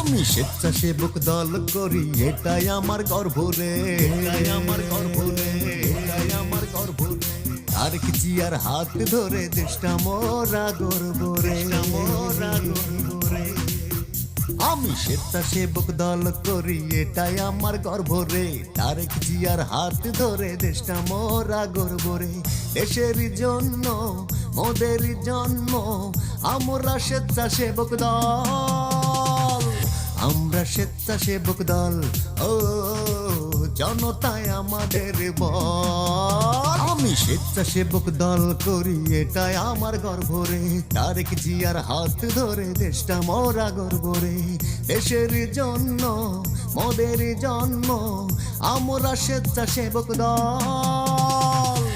আমি স্বেচ্ছাসেবক দল করি এটাই আমার গর্ব রে। এটাই আমার গর্ব রে। এটাই আমার গর্ব রে। আর কি জিয়ার হাত ধরে দেশটা মোরা গর্ব রে। মোরা গর্ব রে। আমি স্বেচ্ছাসেবক দল করি এটাই আমার গর্ব রে। তারেক জিয়ার হাত ধরে দেশটা মোরা গর্ব রে। দেশের জন্য মোদের জন্ম আমরা স্বেচ্ছাসেবক দল স্বেচ্ছাসেবক দল। ও জনতায় আমাদের বল। আমি স্বেচ্ছাসেবক দল করি, এটাই আমার গর্ব রে। তারেক জিয়ার হাত ধরে দেশটা মরা গর্ব রে। দেশের জন্য, মোদের জন্ম আমরা স্বেচ্ছাসেবক দল।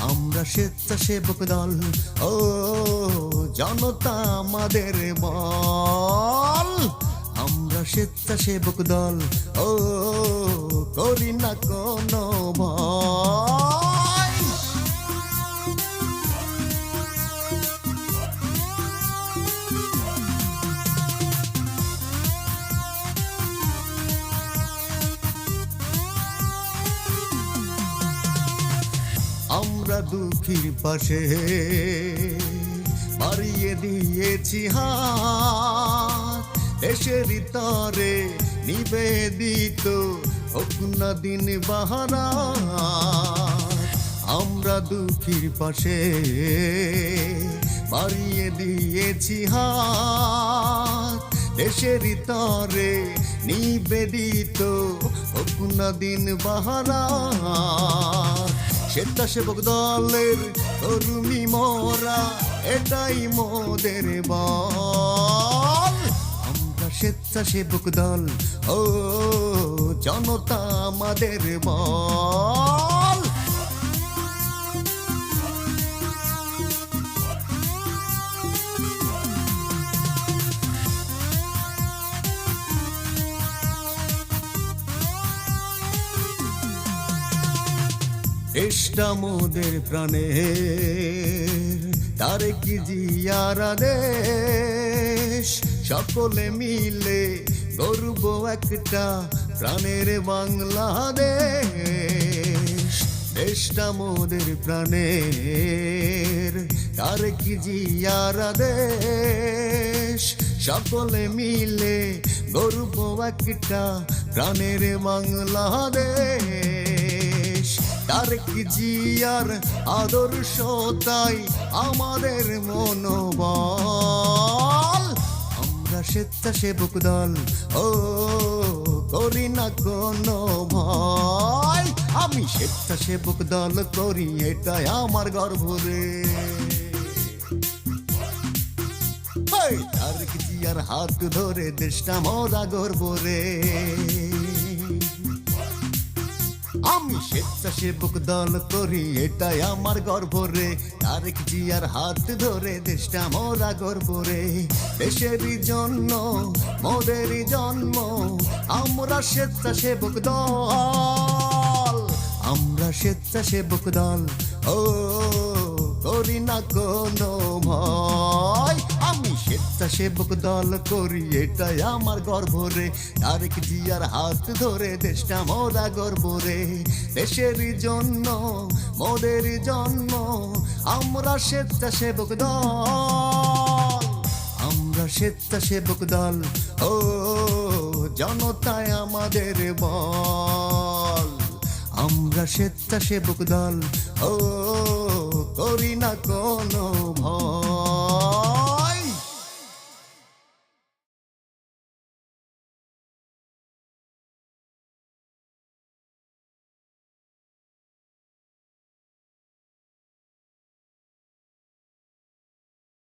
আমরা স্বেচ্ছাসেবক দল। ও, জনতা আমাদের আমরা স্বেচ্ছাসেবক দল। ও করি না কোনো ভয়। আমরা দুঃখীর পাশে বাড়িয়ে দিয়েছি হাত। দেশের তরে নিবেদিত হোক না দিন বাহারা। আমরা দুঃখীর পাশে বাড়িয়ে দিয়েছি হাত। দেশের তরে নিবেদিত হোক না দিন বাহারা। স্বেচ্ছাসেবক দলের কর্মী মোরা, এটাই মোদের আমরা স্বেচ্ছাসেবক দল। ও জনতা আমাদের বল। মোদের প্রাণে তারে কি জিয়ারা দেশ? সকলে মিলে গর্ব একটা প্রাণের বাংলাদেশ। দেশটা মোদের প্রাণের, তার কি জিয়ারা দেশ? সকলে মিলে গর্ব একটা প্রাণের বাংলাদেশ। তারেক জিয়ার আদর্শ তাই আমাদের মনোবল। আমরা স্বেচ্ছাসেবক দল। ও, করি না কোনো ভয়। আমি স্বেচ্ছাসেবক দল করি, এটাই আমার গর্ব রে। তার কি আর হাত ধরে দেশটা মজা গর্ব রে। আমি স্বেচ্ছাসেবক দল করি, এটাই আমার গর্ব রে। তারেক জিয়ার হাত ধরে দেশটা মোরা গর্ব রে। দেশের জন্য মোদের জন্ম, আমরা স্বেচ্ছাসেবক দল। আমরা স্বেচ্ছাসেবক দল, ও, করি না কোনো ভয়। স্বেচ্ছাসেবক দল করি, এটাই আমার গর্ব রে। তারেক জিয়ার হাত ধরে দেশটা মোরা গর্ব রে। দেশের জন্য, মোদের জন্ম আমরা স্বেচ্ছাসেবক দল। আমরা স্বেচ্ছাসেবক দল, ও জনতায় আমাদের বল। আমরা স্বেচ্ছাসেবক দল, ও করি না কোনো ভয়।